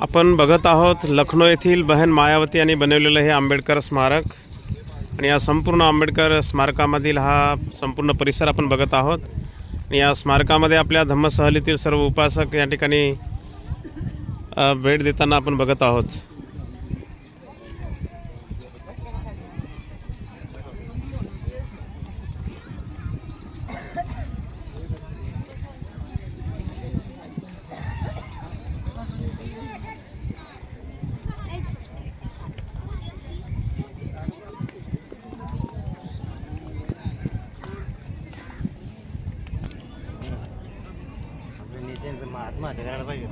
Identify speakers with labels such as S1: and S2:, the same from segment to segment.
S1: आपण बघत आहोत लखनौ येथील बहन मायावती यांनी बनवलेलं हे आंबेडकर स्मारक. आणि या संपूर्ण आंबेडकर स्मारकामधील हा संपूर्ण परिसर आपण बघत आहोत. आणि या स्मारकामध्ये आपल्या धम्मसहलीतील सर्व उपासक या ठिकाणी भेट देताना आपण बघत आहोत.
S2: आत्महत्या करायला पाहिजे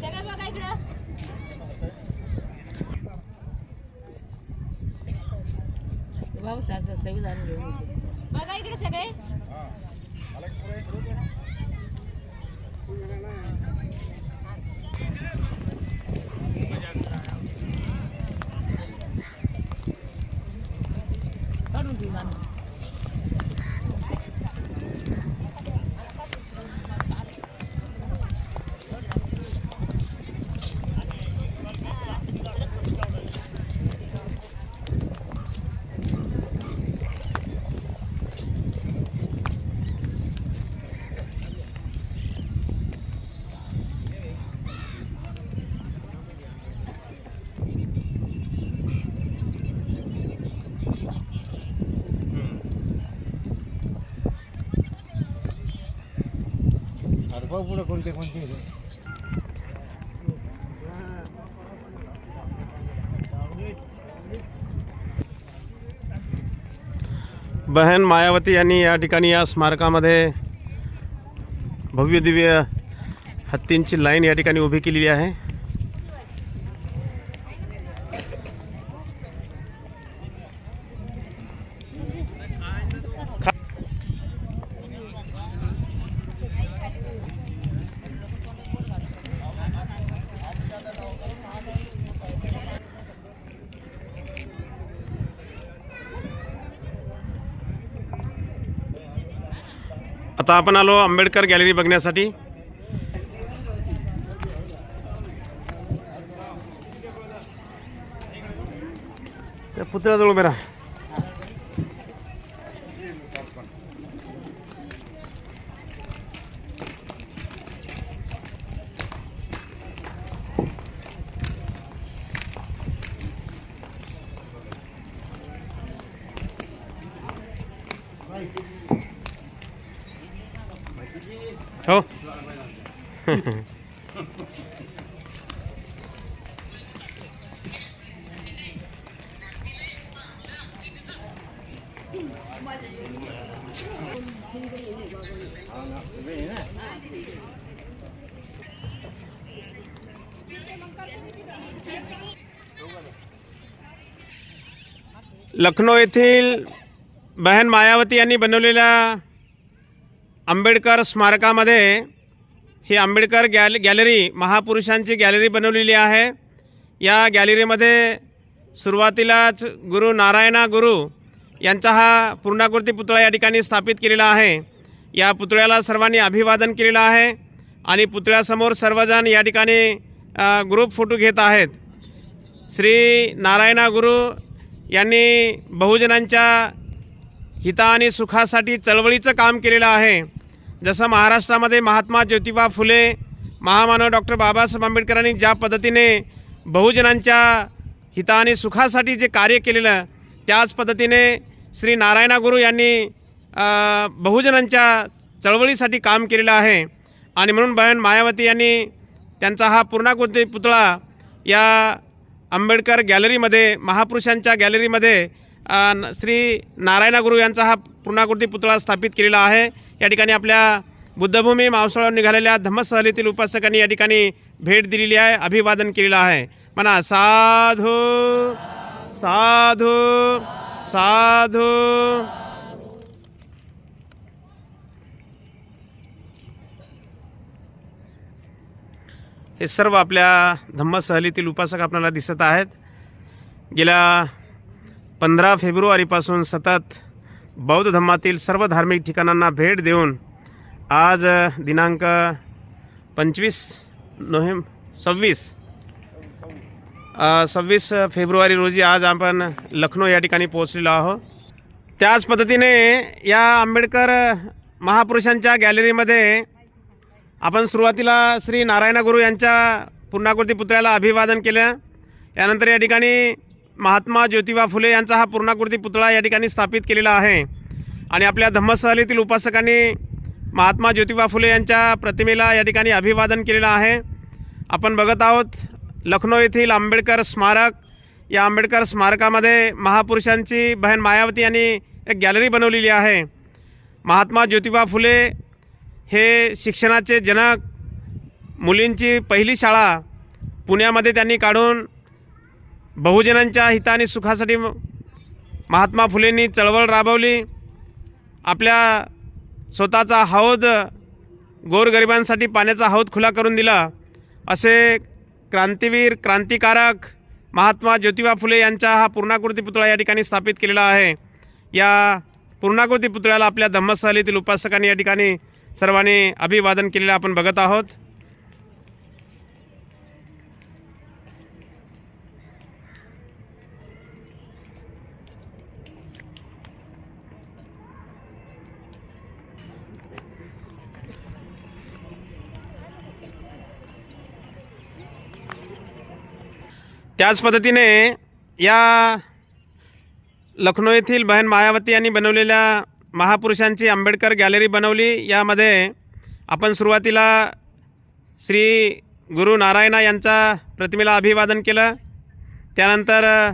S3: सगळं बघा इकडं
S4: पावसाचं संविधान घेऊन
S3: बघा इकडे सगळे.
S4: काढून ठेवू
S2: पुढे कोणते कोणते
S1: बहन मायावती यांनी या ठिकाणी या स्मारकामध्ये भव्य दिव्य हत्तींची लाईन या ठिकाणी उभी केलेली आहे. आता आपण आलो आंबेडकर गॅलरी बघण्यासाठी. त्या पुतळ्याजवळ उभे राहा. हो. लखनौ येथील बहन मायावती यांनी बनवलेल्या आंबेडकर स्मारकामध्ये ही आंबेडकर गॅल गॅलरी महापुरुषांची गॅलरी बनवलेली आहे. या गॅलरीमध्ये सुरुवातीलाच गुरु नारायणा गुरु यांचा हा पूर्णाकृती पुतळा या ठिकाणी स्थापित केलेला आहे. या पुतळ्याला सर्वांनी अभिवादन केलेलं आहे आणि पुतळ्यासमोर सर्वजण या ठिकाणी ग्रुप फोटो घेत आहेत. श्री नारायणा गुरु यांनी बहुजनांच्या हिता आणि सुखासाठी चळवळीचं काम केलेलं आहे. जसं महाराष्ट्रामध्ये महात्मा ज्योतिबा फुले महामानव डॉक्टर बाबासाहेब आंबेडकरांनी ज्या पद्धतीने बहुजनांच्या हिता आणि सुखासाठी जे कार्य केलेलं त्याच पद्धतीने श्री नारायणा गुरु यांनी बहुजनांच्या चळवळीसाठी काम केलेलं आहे. आणि म्हणून बहन मायावती यांनी त्यांचा हा पूर्णाकृती पुतळा या आंबेडकर गॅलरीमध्ये महापुरुषांच्या गॅलरीमध्ये श्री नारायणा गुरु यांचा हा पूर्णाकृती पुतळा स्थापित केलेला आहे. या ठिकाणी आपल्या बुद्धभूमी मावसाळावर निघालेल्या धम्मसहलीतील उपासकांनी या ठिकाणी भेट दिलेली आहे अभिवादन केलेलं आहे. म्हणा साधू साधू साधू. हे सर्व आपल्या धम्मसहलीतील उपासक आपल्याला दिसत आहेत. गेल्या पंधरा फेब्रुवारीपासून सतत बौद्ध धम्मातील सर्व धार्मिक ठिकाणांना भेट देऊन आज दिनांक पंचवीस नोव्हेंब सव्वीस. सव्वीस फेब्रुवारी रोजी आज आपण लखनौ या ठिकाणी पोहोचलेलो आहोत. त्याच पद्धतीने या आंबेडकर महापुरुषांच्या गॅलरीमध्ये आपण सुरुवातीला श्री नारायण गुरु यांच्या पूर्णाकृती पुतळ्याला अभिवादन केलं. यानंतर या ठिकाणी महात्मा ज्योतिबा फुले यांचा हा पूर्णाकृती पुतळा या ठिकाणी स्थापित केलेला आहे. आणि आपल्या धम्मसहलीतील उपासकांनी महात्मा ज्योतिबा फुले यांच्या प्रतिमेला या ठिकाणी अभिवादन केलेलं आहे. आपण बघत आहोत लखनौ येथील आंबेडकर स्मारक. या आंबेडकर स्मारकामध्ये महापुरुषांची बहीण मायावती यांनी एक गॅलरी बनवलेली आहे. महात्मा ज्योतिबा फुले हे शिक्षणाचे जनक. मुलींची पहिली शाळा पुण्यामध्ये त्यांनी काढून बहुजनांच्या हिताने सुखासाठी महात्मा फुलेंनी चळवळ राबवली. आपल्या स्वतःचा हौद गोरगरिबांसाठी पाण्याचा हौद खुला करून दिला. असे क्रांतीवीर क्रांतिकारक महात्मा ज्योतिबा फुले यांचा हा पूर्णाकृती पुतळा या ठिकाणी स्थापित केलेला आहे. या पूर्णाकृती पुतळ्याला आपल्या धम्मस्थलीतील उपासकांनी या ठिकाणी सर्वांनी अभिवादन केलेलं आपण बघत आहोत. त्याच पद्धतीने या लखनौ येथील बहन मायावती यांनी बनवलेल्या महापुरुषांची आंबेडकर गॅलरी बनवली. यामध्ये आपण सुरुवातीला श्री गुरु नारायणा यांच्या प्रतिमेला अभिवादन केलं. त्यानंतर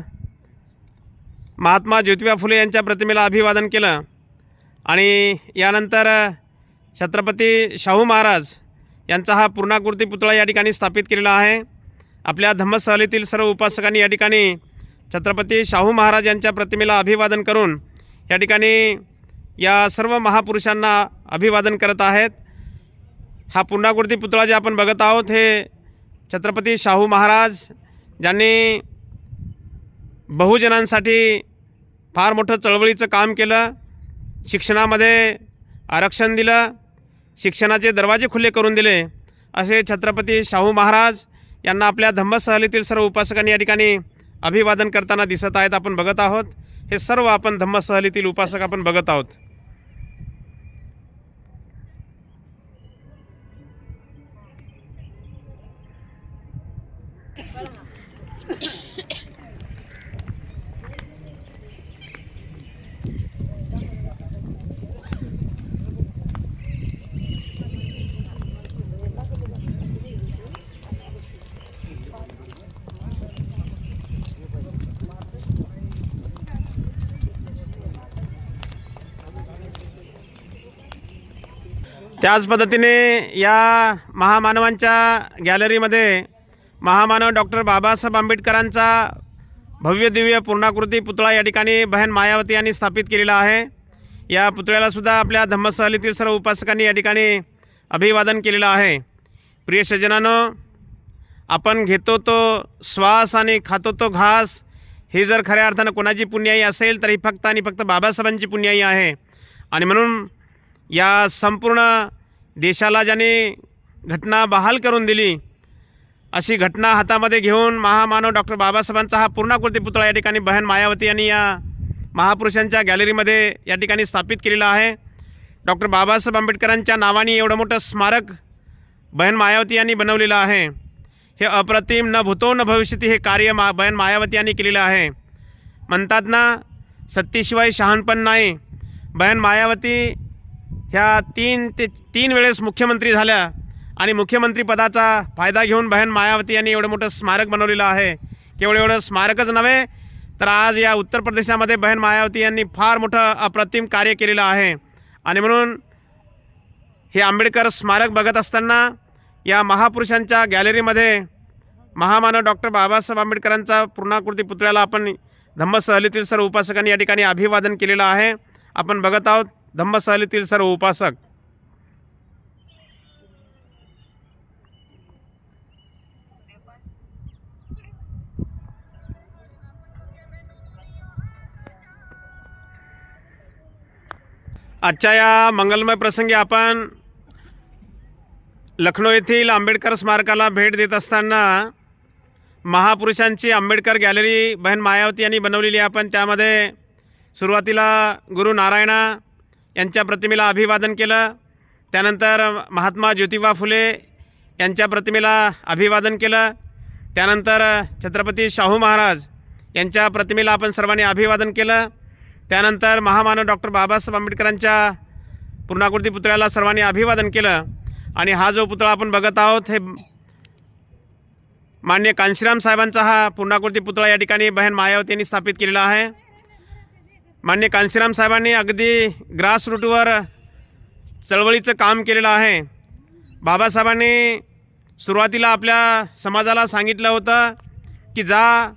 S1: महात्मा ज्योतिबा फुले यांच्या प्रतिमेला अभिवादन केलं. आणि यानंतर छत्रपती शाहू महाराज यांचा हा पूर्णाकृती पुतळा या ठिकाणी स्थापित केलेला आहे. आपल्या धम्मसहलीतील सर्व उपासकांनी या ठिकाणी छत्रपती शाहू महाराज यांच्या प्रतिमेला अभिवादन करून या ठिकाणी या सर्व महापुरुषांना अभिवादन करत आहेत. हा पूर्णाकृती पुतळा जे आपण बघत आहोत हे छत्रपती शाहू महाराज ज्यांनी बहुजनांसाठी फार मोठं चळवळीचं काम केलं शिक्षणामध्ये आरक्षण दिलं शिक्षणाचे दरवाजे खुले करून दिले असे छत्रपती शाहू महाराज यांना आपल्या धम्मसहलीतील सर्व उपासकांनी या ठिकाणी अभिवादन करताना दिसत आहेत. आपण बघत आहोत. हे सर्व आपण धम्मसहलीतील उपासक आपण बघत आहोत. त्याच पद्धतीने या महामानवांच्या गॅलरीमध्ये महामानव डॉक्टर बाबासाहेब आंबेडकरांचा भव्य दिव्य पूर्णाकृती पुतळा या ठिकाणी बहन मायावती यांनी स्थापित केलेला आहे. या पुतळ्यालासुद्धा आपल्या धम्मसहलीतील सर्व उपासकांनी या ठिकाणी अभिवादन केलेलं आहे. प्रिय सज्जनानं आपण घेतो तो श्वास आणि खातो तो घास ही जर खऱ्या अर्थानं कोणाची पुण्याई असेल तर ही फक्त आणि फक्त बाबासाहेबांची पुण्याई आहे. आणि म्हणून या संपूर्ण देशाला ज्याने घटना बहाल करून दिली अशी घटना हातामध्ये घेऊन महामानव डॉक्टर बाबासाहेबांचा हा पूर्णाकृती पुतळा या ठिकाणी बहन मायावती यांनी या महापुरुषांच्या गॅलरीमध्ये या ठिकाणी स्थापित केलेला आहे. डॉक्टर बाबासाहेब आंबेडकरांच्या नावाने एवढं मोठं स्मारक बहन मायावती यांनी बनवलेलं आहे. हे अप्रतिम न भूतो न भविष्यती हे कार्य मा बहन मायावती यांनी केलेलं आहे. म्हणतात ना सत्तेशिवाय शहाणपण नाही. बहन मायावती ह्या तीन ते तीन वेळेस मुख्यमंत्री झाल्या आणि मुख्यमंत्रीपदाचा फायदा घेऊन बहन मायावती यांनी एवढं मोठं स्मारक बनवलेलं आहे. केवळ एवढं स्मारकच नव्हे तर आज या उत्तर प्रदेशामध्ये बहन मायावती यांनी फार मोठं अप्रतिम कार्य केलेलं आहे. आणि म्हणून हे आंबेडकर स्मारक बघत असताना या महापुरुषांच्या गॅलरीमध्ये महामानव डॉक्टर बाबासाहेब आंबेडकरांचा पूर्णाकृती पुतळ्याला आपण धम्म सहलीतील सर्व उपासकांनी या ठिकाणी अभिवादन केलेलं आहे. आपण बघत आहोत धम्मशालीतील सर्व उपासक. आजच्या या मंगलमय प्रसंगी आपण लखनौ येथील आंबेडकर स्मारकाला भेट देत असताना महापुरुषांची आंबेडकर गॅलरी बहीण मायावती यांनी बनवलेली आपण त्यामध्ये सुरुवातीला गुरु नारायणा यांच्या प्रतिमेला अभिवादन केलं. त्यानंतर महात्मा ज्योतिबा फुले यांच्या प्रतिमेला अभिवादन केलं. त्यानंतर छत्रपती शाहू महाराज यांच्या प्रतिमेला आपण सर्वांनी अभिवादन केलं. त्यानंतर महामानव डॉक्टर बाबासाहेब आंबेडकरांच्या पूर्णाकृती पुतळ्याला सर्वांनी अभिवादन केलं. आणि हा जो पुतळा आपण बघत आहोत हे मान्य कांशीराम साहेबांचा हा पूर्णाकृती पुतळा या ठिकाणी बहन मायावती यांनी स्थापित केलेला आहे. मान्य कांशीराम साहेबांनी अगदी ग्रासरूटवर चळवळीचं काम केलेलं आहे. बाबासाहेबांनी सुरुवातीला आपल्या समाजाला सांगितलं होतं की जा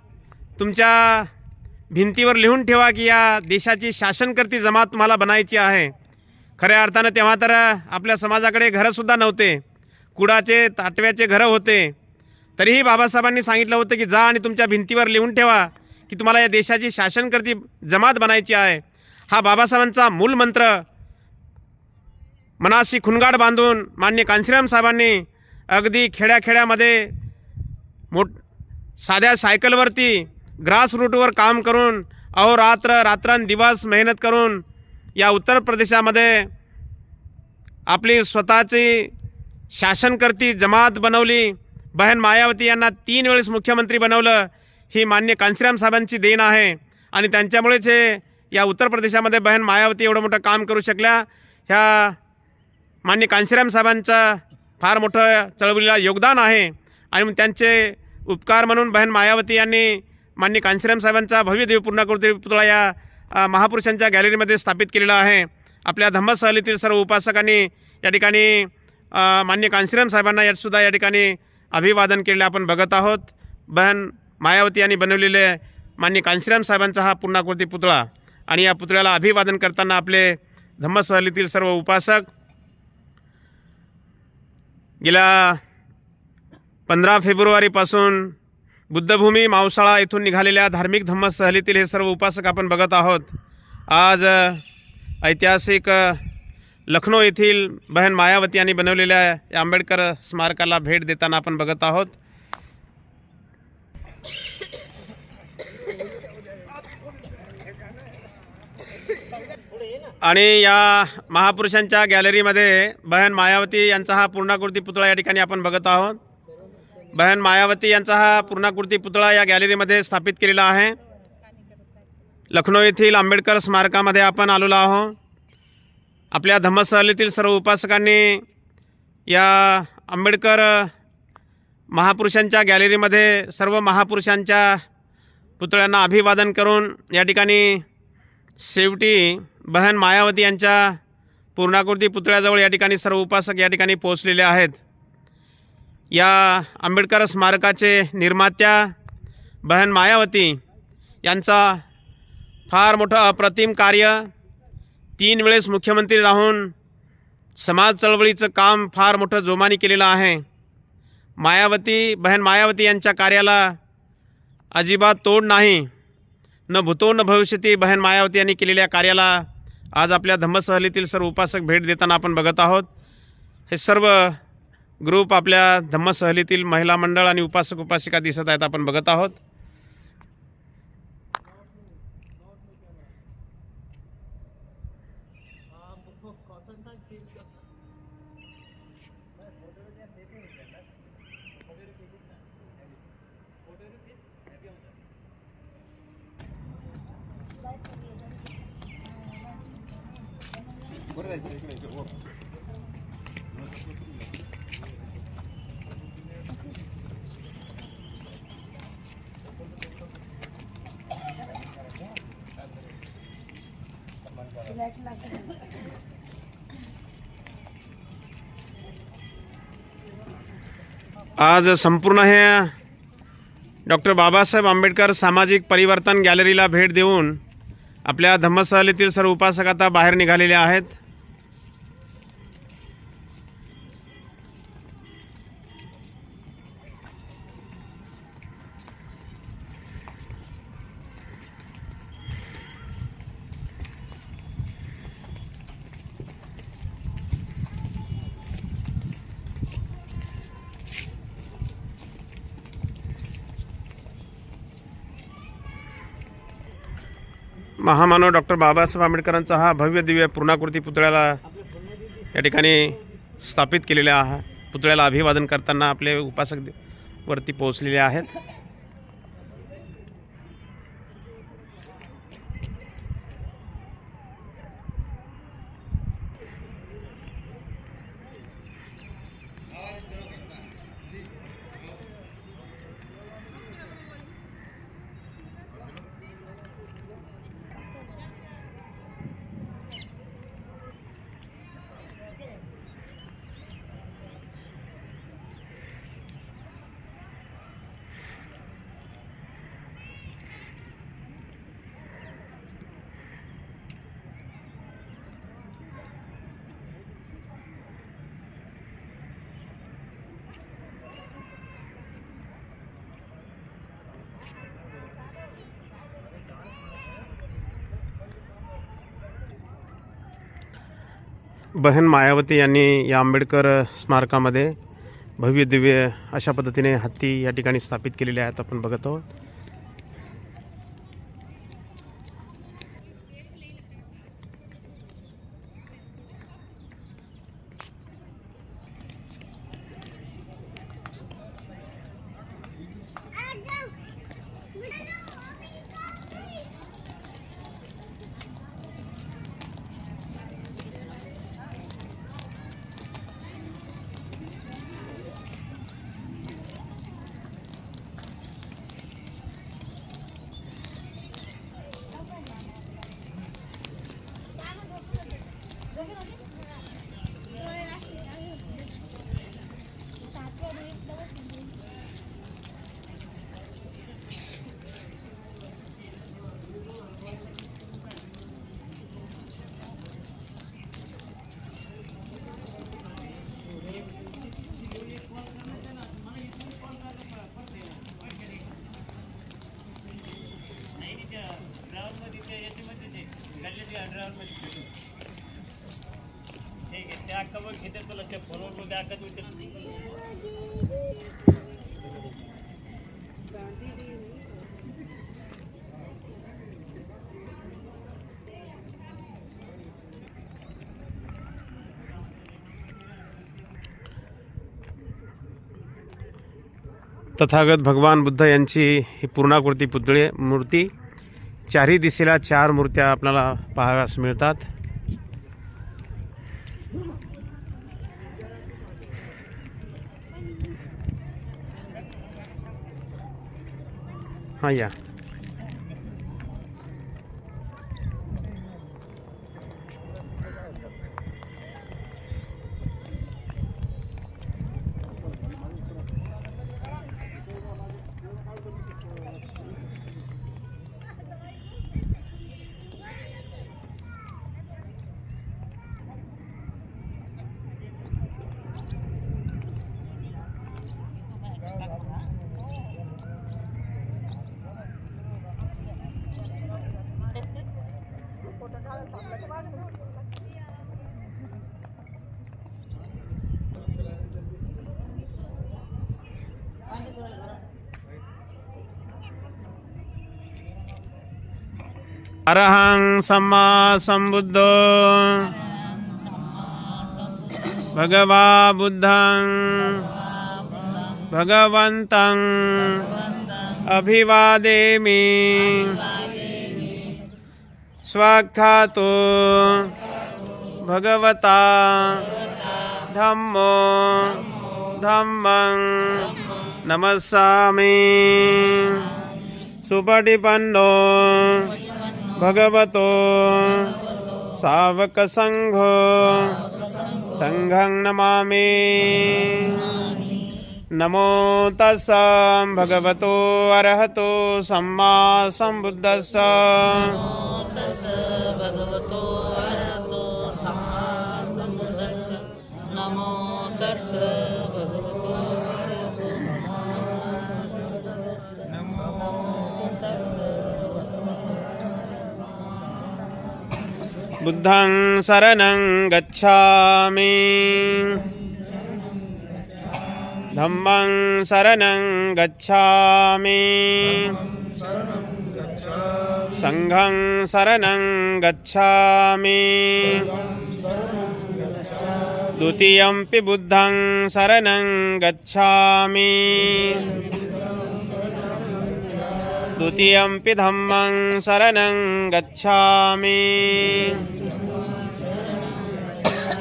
S1: तुमच्या भिंतीवर लिहून ठेवा की या देशाची शासनकर्ती जमात तुम्हाला बनायची आहे. खऱ्या अर्थानं तेव्हा तर आपल्या समाजाकडे घरंसुद्धा नव्हते. कुडाचे ताटव्याचे घरं होते. तरीही बाबासाहेबांनी सांगितलं होतं की जा आणि तुमच्या भिंतीवर लिहून ठेवा. की तुम्हाला या देशाची शासनकर्ती जमात बनायची आहे. हा बाबासाहेबांचा मूल मंत्र. मनाशी खुनगाड बांधून मान्य कांशीराम साहेबांनी अगदी खेड्याखेड्यामध्ये मोठ साध्या सायकलवरती ग्रास रूटवर काम करून अहोरात्र रात्रंदिवस मेहनत करून या उत्तर प्रदेशामध्ये आपली स्वतःची शासनकर्ती जमात बनवली. बहन मायावती यांना तीन वेळेस मुख्यमंत्री बनवलं. ही मान्य कांशीराम साहेबांची देण आहे. आणि त्यांच्यामुळेच हे या उत्तर प्रदेशामध्ये बहन मायावती एवढं मोठं काम करू शकल्या. ह्या मान्य कांशीराम साहेबांचं फार मोठं चळवळीला योगदान आहे. आणि मग त्यांचे उपकार म्हणून बहन मायावती यांनी मान्य कांशीराम साहेबांचा भव्य देवपूर्णाकृती पुतळा या महापुरुषांच्या गॅलरीमध्ये स्थापित केलेला आहे. आपल्या धम्मसहलीतील सर्व उपासकांनी या ठिकाणी मान्य कांशीराम साहेबांना यातसुद्धा या ठिकाणी अभिवादन केलेलं आपण बघत आहोत. बहन मायावती यांनी बनवलेले मान्य कांशीराम साहेबांचा हा पूर्णाकृती पुतळा आणि या पुतळ्याला अभिवादन करताना आपले धम्म सहलीतील सर्व उपासक गेल्या पंधरा फेब्रुवारीपासून बुद्धभूमी मावसाळा येथून निघालेल्या धार्मिक धम्मसहलीतील हे सर्व उपासक आपण बघत आहोत. आज ऐतिहासिक लखनौ येथील बहन मायावती यांनी बनवलेल्या या आंबेडकर स्मारकाला भेट देताना आपण बघत आहोत. आणि या महापुरुषांच्या गॅलरीमध्ये बहन मायावती यांचा हा पूर्णाकृती पुतळा या ठिकाणी आपण बघत आहोत. बहन मायावती यांचा हा पूर्णाकृती पुतळा या गॅलरीमध्ये स्थापित केलेला आहे. लखनौ येथील आंबेडकर स्मारकामध्ये आपण आलेलो आहोत. आपल्या धम्मसहलीतील सर्व उपासकांनी या आंबेडकर महापुरुषांच्या गॅलरीमध्ये सर्व महापुरुषांच्या पुतळ्यांना अभिवादन करून या ठिकाणी शेवटी बहन मायावती यांच्या पूर्णाकृती पुतळ्याजवळ या ठिकाणी सर्व उपासक या ठिकाणी पोहोचलेले आहेत. या आंबेडकर स्मारकाचे निर्मात्या बहन मायावती यांचा फार मोठं अप्रतिम कार्य तीन वेळेस मुख्यमंत्री राहून समाज चळवळीचं काम फार मोठं जोमाने केलेलं आहे. मायावती बहन मायावती यांच्या कार्याला अजिबात तोड नाही. न भूतो न भविष्यती बहन मायावती यांनी केलेल्या कार्याला आज आपल्या धम्मसहलीतील सर्व उपासक भेट देताना आपण बघत आहोत. हे सर्व ग्रुप आपल्या धम्मसहलीतील महिला मंडळ आणि उपासक उपासिका दिसत आहेत आपण बघत आहोत. आज संपूर्ण हे डॉक्टर बाबासाहेब आंबेडकर सामाजिक परिवर्तन गॅलरीला भेट देऊन आपल्या धम्मसहलीतील सर्व उपासक आता बाहेर निघालेले आहेत. महामानव डॉक्टर बाबासाहेब आंबेडकरांचा हा भव्य दिव्य पूर्णाकृती पुतळ्याला या ठिकाणी स्थापित केलेला आहे पुतळ्याला अभिवादन करताना आपले उपासक वरती पोहोचलेले आहेत. बहन मायावती यांनी या आंबेडकर स्मारकामध्ये भव्य दिव्य अशा पद्धतीने हत्ती या ठिकाणी स्थापित केलेले आहेत आपण बघत आहोत. तथागत भगवान बुद्ध यांची ही पूर्णाकृती पुतळे मूर्ती चारही दिशेला चार मूर्त्या आपल्याला पाहाव्यास मिळतात. हां या. अरहं सम्मा संबुद्धो भगवा बुद्धं। भगवन्तं। अभिवादेमि। स्वाख्यातो भगवता धम्मो धम्मं नमस्सामि। सुपटिपन्नो भगवतो सावकसङ्घो सङ्घं नमामि। नमो तस् भगवतो अर्हतो सम्मा सम्बुद्धस्स बुद्धं शरणं गच्छामि। धम्मं शरणं गच्छामि। सङ्घं शरणं गच्छामि। द्वितीयम्पि बुद्धं शरणं गच्छामि द्वितीयम्पि धम्मं शरणं गच्छामि।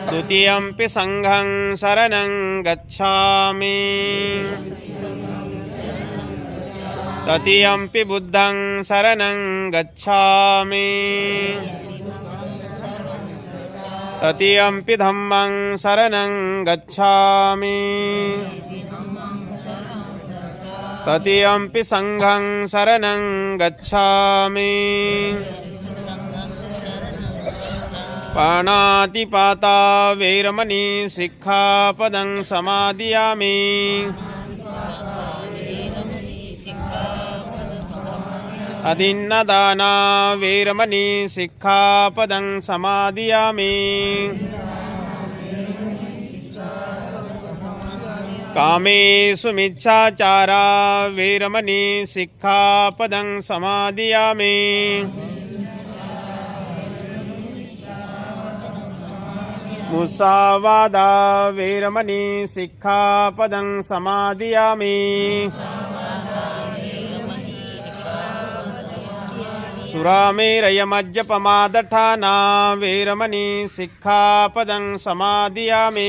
S1: द्वितीयम्पि सङ्घं शरणं गच्छामि। तृतीयम्पि बुद्धं शरणं गच्छामि। तृतीयम्पि धम्मं शरणं गच्छामि। तृतीयम्पि सङ्घं शरणं गच्छामि। पाणातिपाता वैरमणि शिक्षापदं समादियामि। अदिन्नदाना वैरमणि शिक्षापदं समादियामि। कामेषु मिच्छाचारा वीरमणि शिक्षापदं समादियामि। मुसावादा वीरमणि शिक्षापदं समादियामि। सुरामेरयमज्जपमादठाना वीरमणि शिक्षापदं समादियामि।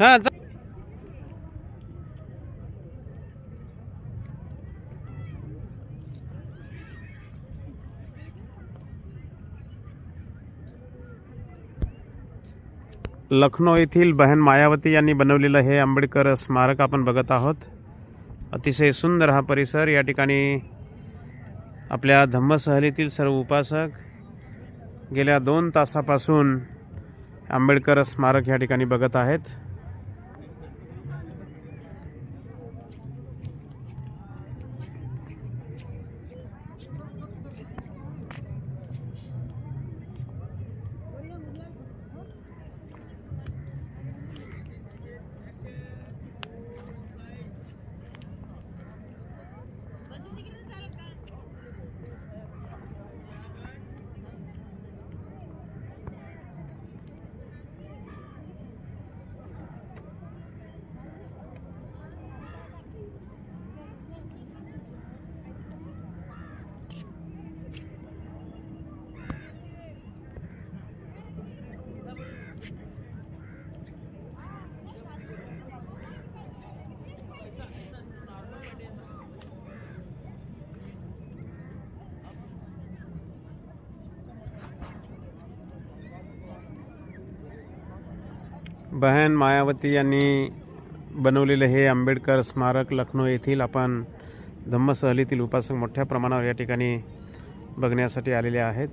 S1: हां जा. लखनौ येथील बहन मायावती यांनी बनवलेलं हे आंबेडकर स्मारक आपण बघत आहोत. अतिशय सुंदर हा परिसर. या ठिकाणी आपल्या धम्मसहलीतील सर्व उपासक गेल्या दोन तासापासून आंबेडकर स्मारक या ठिकाणी बघत आहेत. बहन मायावती यांनी बनवलेले हे आंबेडकर स्मारक लखनौ येथील आपण धम्मसहलीतील उपासक मोठ्या प्रमाणावर या ठिकाणी बघण्यासाठी आलेले आहेत.